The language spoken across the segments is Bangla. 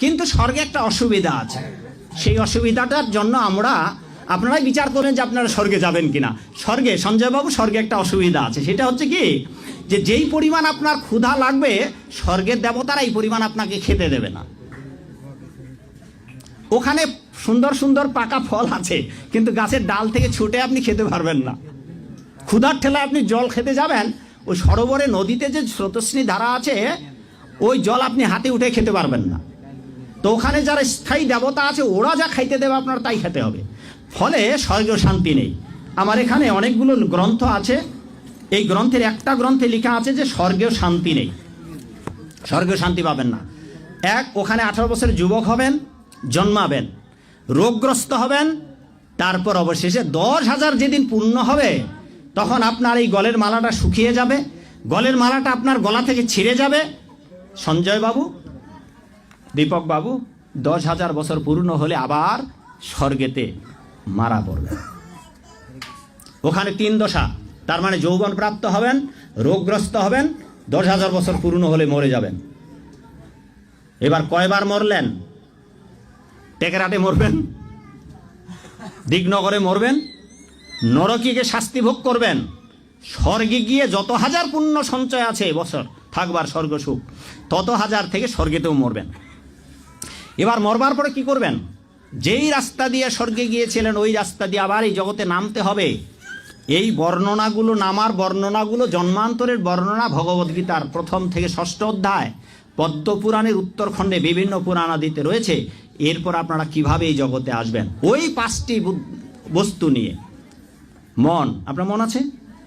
কিন্তু স্বর্গে একটা অসুবিধা আছে। সেই অসুবিধাটার জন্য আমরা, আপনারাই বিচার করেন যে আপনারা স্বর্গে যাবেন কিনা। স্বর্গে, সঞ্জয়বাবু, স্বর্গে একটা অসুবিধা আছে। সেটা হচ্ছে কি, যে যেই পরিমাণ আপনার ক্ষুধা লাগবে, স্বর্গের দেবতারা এই পরিমাণ আপনাকে খেতে দেবে না। ওখানে সুন্দর সুন্দর পাকা ফল আছে, কিন্তু গাছের ডাল থেকে ছুটে আপনি খেতে পারবেন না। ক্ষুধার ঠেলায় আপনি জল খেতে যাবেন, ওই সরোবরে নদীতে যে স্রোতস্বিনী ধারা আছে, ওই জল আপনি হাতে উঠে খেতে পারবেন না। তো ওখানে যারা স্থায়ী দেবতা আছে, ওরা যা খাইতে দেবে আপনার তাই খেতে হবে। ফলে স্বর্গীয় শান্তি নেই। আমার এখানে অনেকগুলো গ্রন্থ আছে। এই গ্রন্থের একটা গ্রন্থে লেখা আছে যে স্বর্গীয় শান্তি নেই। স্বর্গীয় শান্তি পাবেন না। এক, ওখানে আঠারো বছরের যুবক হবেন, জন্মাবেন। রোগগ্রস্ত হবেন, তারপর অবশেষে দশ হাজার যেদিন পূর্ণ হবে, তখন আপনার এই গলের মালাটা শুকিয়ে যাবে। গলের মালাটা আপনার গলা থেকে ছিঁড়ে যাবে। সঞ্জয় বাবু দীপক বাবু, দশ হাজার বছর পূর্ণ হলে আবার স্বর্গেতে মারা পড়বে ওখানে তিন দশা, তার মানে যৌবন প্রাপ্ত হবেন, রোগগ্রস্ত হবেন, দশ হাজার বছর পূর্ণ হলে মরে যাবেন। এবার কয়বার মরলেন? টেকেরাটে মরবেন? দিগনগরে মরবেন? নরকিকে শাস্তি ভোগ করবেন? স্বর্গে গিয়ে যত হাজার পুণ্য সঞ্চয় আছে বছর, থাকবার স্বর্গ সুখ, তত হাজার থেকে স্বর্গেতেও মরবেন। এবার মরবার পরে কি করবেন? যেই রাস্তা দিয়ে স্বর্গে গিয়েছিলেন, ওই রাস্তা দিয়ে আবার এই জগতে নামতে হবে। এই বর্ণনাগুলো, নামার বর্ণনাগুলো, জন্মান্তরের বর্ণনা ভগবদ্গীতার প্রথম থেকে ষষ্ঠ অধ্যায়, পদ্মপুরাণের উত্তরখণ্ডে বিভিন্ন পুরাণাদিতে রয়েছে। এরপর আপনারা কীভাবে এই জগতে আসবেন? ওই পাঁচটি বস্তু নিয়ে। মন, আপনার মন আছে?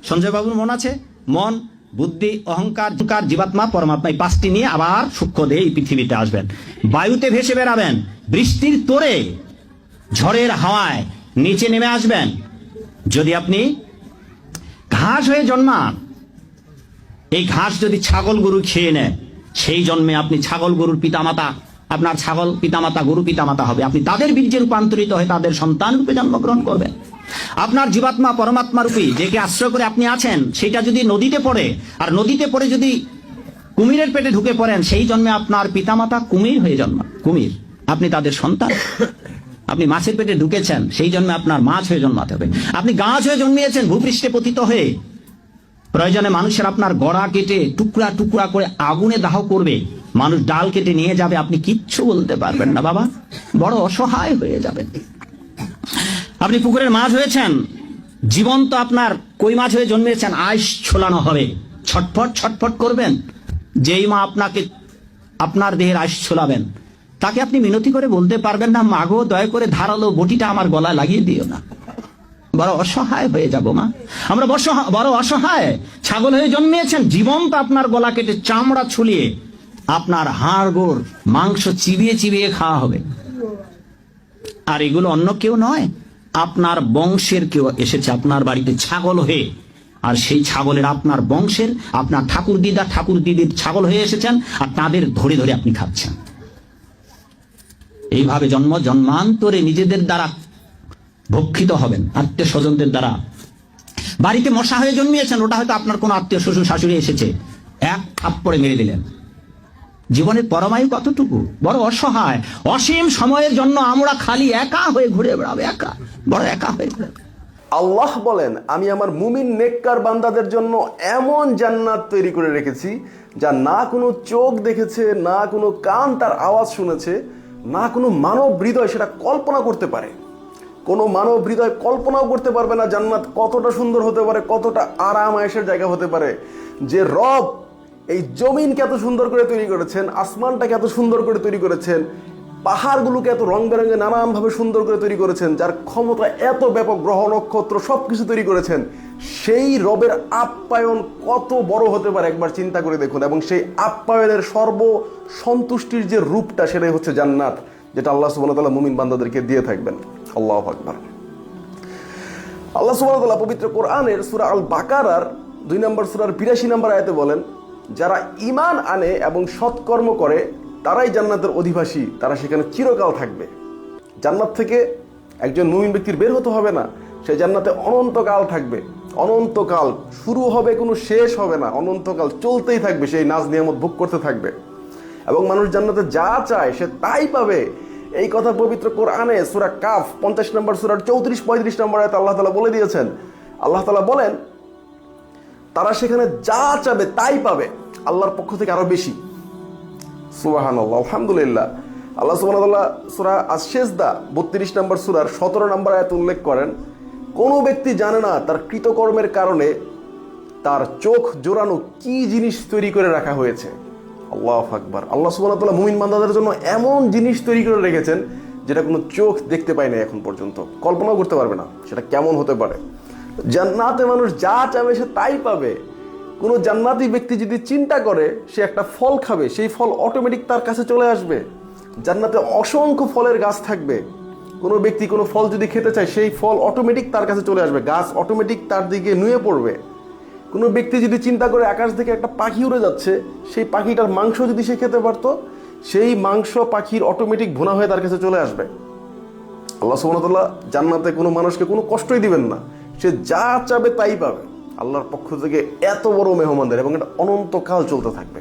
সঞ্জয়বাবুর মন আছে? মন বুদ্ধি, অহংকার জীবাত্মা, পরমাত্মা, এই পাঁচটি নিয়ে আবার সূক্ষ্ম দিয়ে এই পৃথিবীতে আসবেন। বায়ুতে ভেসে বেড়াবেন, বৃষ্টির তোরে ঝড়ের হাওয়ায় নিচে নেমে আসবেন। যদি আপনি ঘাস হয়ে জন্মান, এই ঘাস যদি ছাগল গরু খেয়ে নেয়, সেই জন্মে আপনি ছাগল গরুর পিতামাতা, আপনার ছাগল পিতামাতা, গরু পিতামাতা হবে। আপনি তাদের বীর্যে রূপান্তরিত হয়ে তাদের সন্তান রূপে জন্মগ্রহণ করবেন। আপনার জীবাত্মা পরমাত্মা রূপী যেকে আশ্রয় করে আপনি আছেন, সেটা যদি নদীতে পড়ে, আর নদীতে পড়ে যদি কুমিরের পেটে ঢুকে পড়েন, সেই জন্মে আপনার পিতামাতা কুমির হয়ে জন্মান কুমির। আপনি তাদের সন্তান। আপনি মাছের পেটে ঢুকেছেন, সেই জন্মে আপনার মাছ হয়ে জন্মাতে হবে। আপনি গাছ হয়ে জন্মিয়েছেন, ভূপৃষ্ঠে পতিত হয়ে। প্রয়োজনে মানুষের আপনার গড়া কেটে টুকরা টুকরা করে আগুনে দাহ করবে। মানুষ ডাল কেটে নিয়ে যাবে, আপনি কিচ্ছু বলতে পারবেন না, বাবা। বড় অসহায় হয়ে যাবেন। আপনি পুকুরের মাছ হয়েছেন? জীবন্ত আপনার কই মাছ হয়ে জন্মেছেন? আইস ছোলানো হবে। ছটফট ছটফট করবেন। যেই মা আপনাকে, আপনার দেহের আইস ছোলাবেন। তাকে আপনি মিনতি করে বলতে পারবেন না মাগো দয়া করে ধারালো বটিটা আমার গলায় লাগিয়ে দিও না। বড় অসহায় হয়ে যাব মা। আমরা বড়- অসহায়। ছাগল হয়ে জন্মিয়েছেন জীবন্ত আপনার গলা কেটে চামড়া ছুলিয়ে আপনার হাড়, গোড়, মাংস চিবিয়ে চিবিয়ে খাওয়া হবে। আর এগুলো অন্য কেউ নয়। আপনার বংশের কেউ এসেছে, আপনার বাড়িতে ছাগল হয়ে। আর সেই ছাগলের আপনার বংশের, আপনার ঠাকুর দিদা, ঠাকুর দিদির ছাগল হয়ে এসেছেন আর তাদের ধরে ধরে আপনি খাচ্ছেন। এইভাবে জন্ম, জন্মান্তরে নিজেদের দ্বারা ভক্ষিত হবেন আত্মীয় স্বজনদের দ্বারা। বাড়িতে মশা হয়ে জন্মিয়েছেন, ওটা হয়তো আপনার কোনো আত্মীয় শ্বশুর শাশুড়ি এসেছে। এক থাপ্পড়ে মেরে দিলেন। জীবনের পরমায়ু কতটুকু? বড় অসহায়। অসীম সময়ের জন্য আমরা খালি একা হয়ে ঘুরে বেড়াবো, একা। বড় একা হয়ে ঘুরে আল্লাহ বলেন, আমি আমার মুমিন নেককার বান্দাদের জন্য এমন জান্নাত তৈরি করে রেখেছি, যা না কোনো চোখ দেখেছে, না কোনো কান তার আওয়াজ শুনেছে, না কোনো মানব হৃদয় সেটা কল্পনা করতে পারে। কোনো মানব হৃদয় কল্পনাও করতে পারবে না জান্নাত কতটা সুন্দর হতে পারে, কতটা আরাম আয়েসের জায়গা হতে পারে। যে রব এই জমিনকে এত সুন্দর করে তৈরি করেছেন, আসমানটাকে এত সুন্দর করে তৈরি করেছেন, পাহাড়গুলোকে এত রং বেরঙে নানানভাবে সুন্দর করে তৈরি করেছেন, যার ক্ষমতা এত ব্যাপক, গ্রহ, নক্ষত্র সব কিছু তৈরি করেছেন, সেই রবের আপ্যায়ন কত বড় হতে পারে একবার চিন্তা করে দেখুন, এবং সেই আপ্যায়নের সর্ব সন্তুষ্টির যে রূপটা সেটাই হচ্ছে জান্নাত, যেটা আল্লাহ তাআলা মুমিন বান্দাদেরকে দিয়ে থাকবেন। আল্লাহ আকবার। আল্লাহ ওয়া পবিত্র কোরআনের সূরা আল বাকারার দুই নম্বর সুরার বিরাশি নম্বর আয়াতে বলেন যারা ঈমান আনে এবং সৎকর্ম করে, তারাই জান্নাতের অধিবাসী, তারা সেখানে চিরকাল থাকবে। জান্নাত থেকে একজন মুমিন ব্যক্তির বের হতে হবে না, সে জান্নাতে অনন্তকাল থাকবে। অনন্তকাল শুরু হবে, কোনো শেষ হবে না। অনন্তকাল চলতেই থাকবে, সেই নাজ নিয়ামত ভোগ করতে থাকবে। এবং মানুষ জান্নাতে যা চায়, সে তাই পাবে। এই কথা পবিত্র কোরআনে সুরা কাফ পঞ্চাশ নম্বর, সুরার চৌত্রিশ, পঁয়ত্রিশ নম্বর আয়াতে আল্লাহ তালা বলে দিয়েছেন। আল্লাহ তালা বলেন তারা সেখানে যা চাবে তাই পাবে, আল্লাহর পক্ষ থেকে আরও বেশি। সুবাহান আলহামদুলিল্লাহ। আল্লাহ সুবাহ সুরা আশেজদা বত্রিশ নম্বর সুরার সতেরো নম্বর আয়াত উল্লেখ করেন, কোনো ব্যক্তি জানে না তার কৃতকর্মের কারণে তার চোখ জোড়ানো কি জিনিস তৈরি করে রাখা হয়েছে। আল্লাহ আকবার। আল্লাহ সুবাহ মুমিন বান্দাদের জন্য এমন জিনিস তৈরি করে রেখেছেন, যেটা কোনো চোখ দেখতে পায় না এখন পর্যন্ত। কল্পনাও করতে পারবে না সেটা কেমন হতে পারে। জান্নাতে মানুষ যা চাবে সে তাই পাবে। কোনো জান্নাতি ব্যক্তি যদি চিন্তা করে, সে একটা ফল খাবে, সেই ফল অটোমেটিক তার কাছে চলে আসবে। জান্নাতে অসংখ্য ফলের গাছ থাকবে। কোনো ব্যক্তি কোনো ফল যদি খেতে চায়, সেই ফল অটোমেটিক তার কাছে চলে আসবে। গাছ অটোমেটিক তার দিকে নুয়ে পড়বে। কোনো ব্যক্তি যদি চিন্তা করে আকাশ থেকে একটা পাখি উড়ে যাচ্ছে, সেই পাখিটার মাংস যদি সে খেতে পারতো, সেই মাংস পাখির অটোমেটিক ভুনা হয়ে তার কাছে চলে আসবে। আল্লাহ সুবহানাহুয়া জান্নাতে কোনো মানুষকে কোনো কষ্টই দিবেন না। সে যা চাবে তাই পাবে। আল্লাহর পক্ষ থেকে এত বড় মেহমানদের এবং এটা অনন্তকাল চলতে থাকবে।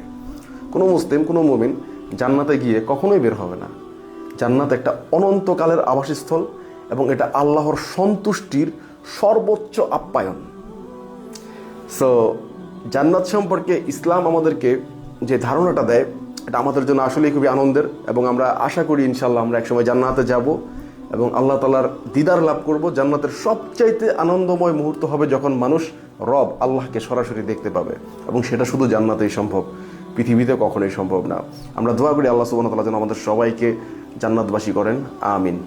কোনো মুসলিম, কোনো মুমিন জান্নাতে গিয়ে কখনোই বের হবে না। জান্নাত একটা অনন্তকালের আবাসস্থল এবং এটা আল্লাহর সন্তুষ্টির সর্বোচ্চ আপ্যায়ন। সো জান্নাত সম্পর্কে ইসলাম আমাদেরকে যে ধারণাটা দেয়, এটা আমাদের জন্য আসলেই খুবই আনন্দের এবং আমরা আশা করি ইনশাল্লাহ আমরা একসময় জান্নাতে যাব। এবং আল্লাহ তালার দিদার লাভ করব, জান্নাতের সবচাইতে আনন্দময় মুহূর্ত হবে যখন মানুষ রব, আল্লাহকে সরাসরি দেখতে পাবে। এবং সেটা শুধু জান্নাতেই সম্ভব, পৃথিবীতে কখনোই সম্ভব না। আমরা দোয়া করি আল্লাহ সুবাহ তালা যেন আমাদের সবাইকে জান্নাতবাসী করেন। আমিন।